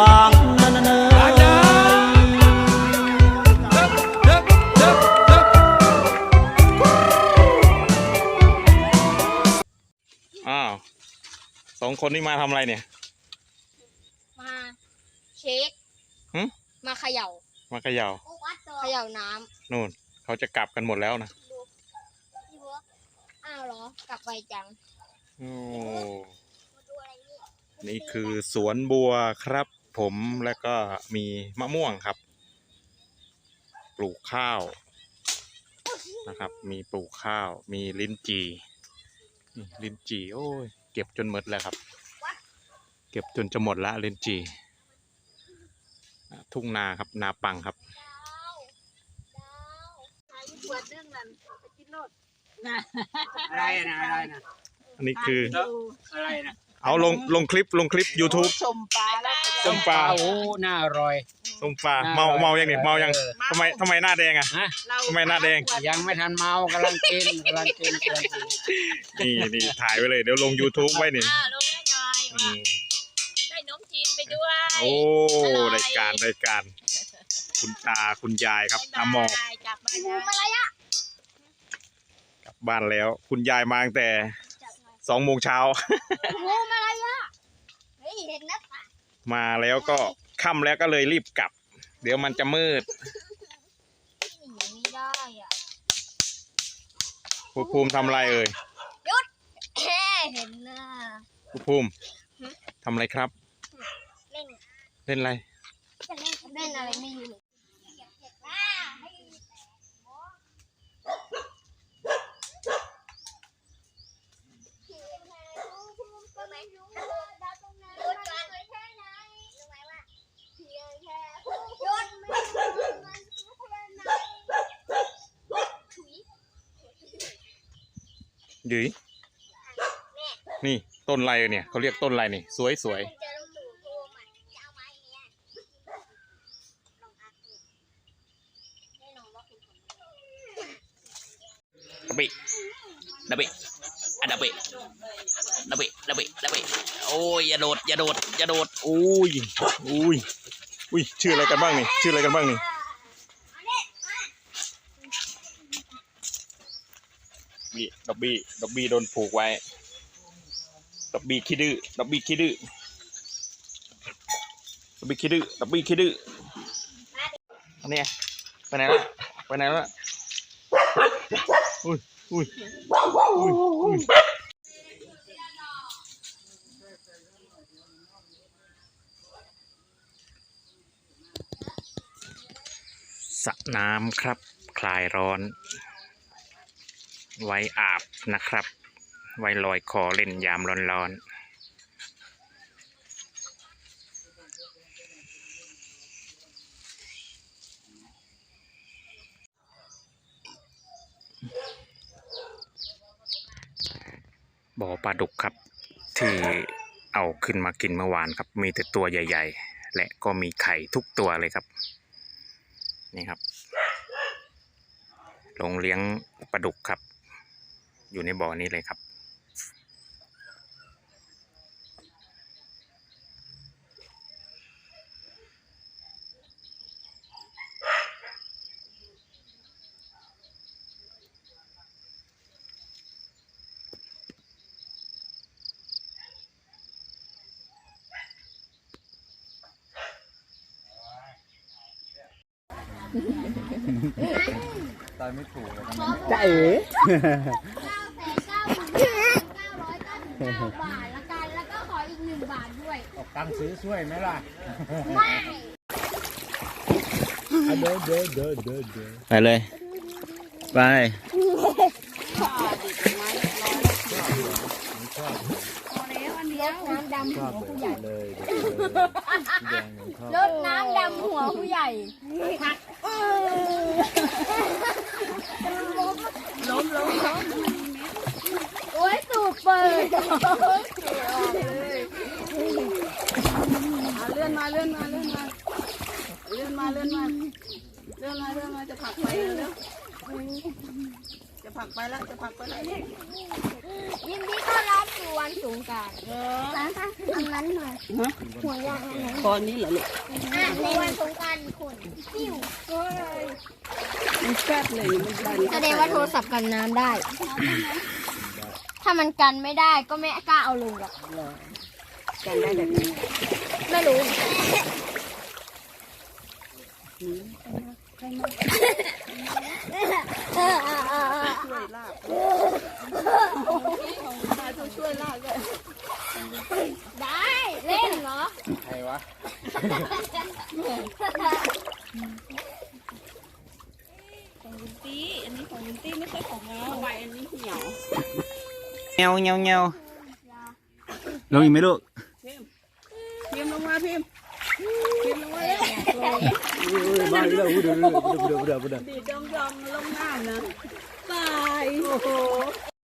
บางนันนอ้าวสองคนนี่มาทำอะไรเนี่ย มาเช็คฮึมาเขย่ามาเขย่าเขย่าน้ำนู่น เขาจะกลับกันหมดแล้วนะอ้าวเหรอกลับไวจังโอ้ นี่คือสวนบัวครับ ผมแล้วก็มีมะม่วงครับ ปลูกข้าวนะครับ มีปลูกข้าว มีลิ้นจี่ลิ้นจี่โอ้ยเก็บจนหมดแล้วครับ เก็บจนจะหมดละลิ้นจี่ทุ่งนาครับนาปังครับอะไรนะอะไรนะอันนี้คืออะไรนะ เอาลงลงคลิปลงคลิป YouTube ชมปลาแล้วก็จะส้มปลาโอ้น่าอร่อย ส้มปลาเมาเมายังเนี่ยเมายังทำไมทำไมหน้าแดงอะ ฮะเราทำไมหน้าแดง ยังไม่ทันเมากำลังกินกำลังกินกำลังกินนี่นี่ถ่ายไว้เลยเดี๋ยวลง YouTube ไว้นี่อ่าลงให้หน่อยอืว่ามได้นมจีนไปด้วยโอ้อร่อยรายการรายการ คุณตาคุณยายครับอาหมอกบ๊ายบายกลับมางูนะอะไรอะกลับบ้านแล้ว คุณยายมาตั้งแต่ สองโมงเช้างูอะไรอะเฮ้ยเห็นนะปะมาแล้วก็ค่ำแล้วก็เลยรีบกลับ เดี๋ยวมันจะมืดหนีไม่ได้อะภูภูมิทำอะไรเอ่ยแค่เห็นหน้าภูภูมิทำอะไรครับ เล่นเล่นอะไร จะเล่นเล่นอะไรไม่รู้ เลยหยุดหยุยนี่ต้นไรเนี่ยเขาเรียกต้นไรนี่ สวยสวยเจอลูกหมูโทรมาจะเอาไม้เนี้ยลองอักดูแน่นอนว่าเป็นคนดับบิดับบิอะดับบิ ดับบิดับบิดับบิโอ้ยอย่าโดดอย่าโดดอย่าโดดโอ้ยโอ้ยอุ้ยชื่ออะไรกันบ้างนี่ชื่ออะไรกันบ้างนี่นี่ดอบบี้ดอบบี้โดนผูกไว้ดอบบี้ขี้ดื้อดอบบี้ขี้ดื้อดอบบี้ขี้ดื้อดอบบี้ขี้ดื้ออันนี้ไปไหนละไปไหนละอุ้ยอุ้ยอุ้ยอุ้ยสระ น้ำครับ คลายร้อน ไว้อาบนะครับ ไว้ลอยคอเล่นยามร้อนๆบ่อปลาดุกครับ ที่เอาขึ้นมากินเมื่อวานครับ มีแต่ตัวใหญ่ ๆ และก็มีไข่ทุกตัวเลยครับ นี่ครับ ลงเลี้ยงปลาดุกครับ อยู่ในบ่อนี้เลยครับ จ้าเอ๋เก้าแสนเก้าหมื่นเก้าร้อยเก้าสิบเก้าบาทละกันแล้วก็ขออีกหนึ่งบาทด้วยออกตังค์ซื้อช่วยไหมล่ะไม่เดินเดินเดินเดินเดินไปเลย ไปร ดน้ำดำหัวผู้ใหญ่เลยรดน้ำดำหัวผู้ใหญ่ล้มล้มล้มโอ้ยตูดเปิดอ่าเลื่อนมาเลื่อนมาเลื่อนมาเลื่อนมาเลื่อนมาเลื่อนมาเลื่อนมาจะผลักไปแล้ว จะผลักไปแล้วจะผลักไปแล้วยินดีต้อนรับสู่วันสงกรานต์เอออันนั้นหน่อยหัวยางอันไหนตอนนี้เหรอลูกอะในวันสงกรานต์คนปิ้วมันแซ่บเลยมันดันแสดงว่าโทรศัพท์กันน้ำได้ ถ้ามันกันไม่ได้ก็ไม่กล้าเอาลงหรอกแกงได้แบบนี้ไม่รู้ช่ วยลากมาช่วยลากเลยได้เล่นเหรอ ใครวะ ของลุงตี้ อันนี้ของลุงตี้ไม่ใช่ของเราใบอันนี้เหี่ยว เงาเงาเงาลงอีกไหมลูกพิมพ์พิมพ์ลงมาพิมพ์พิมพ์ลงมาเลย มาอีกแล้วเดือดเดือดเดือดเดือดดีดอมยอมลงหน้านะตายโอ้โห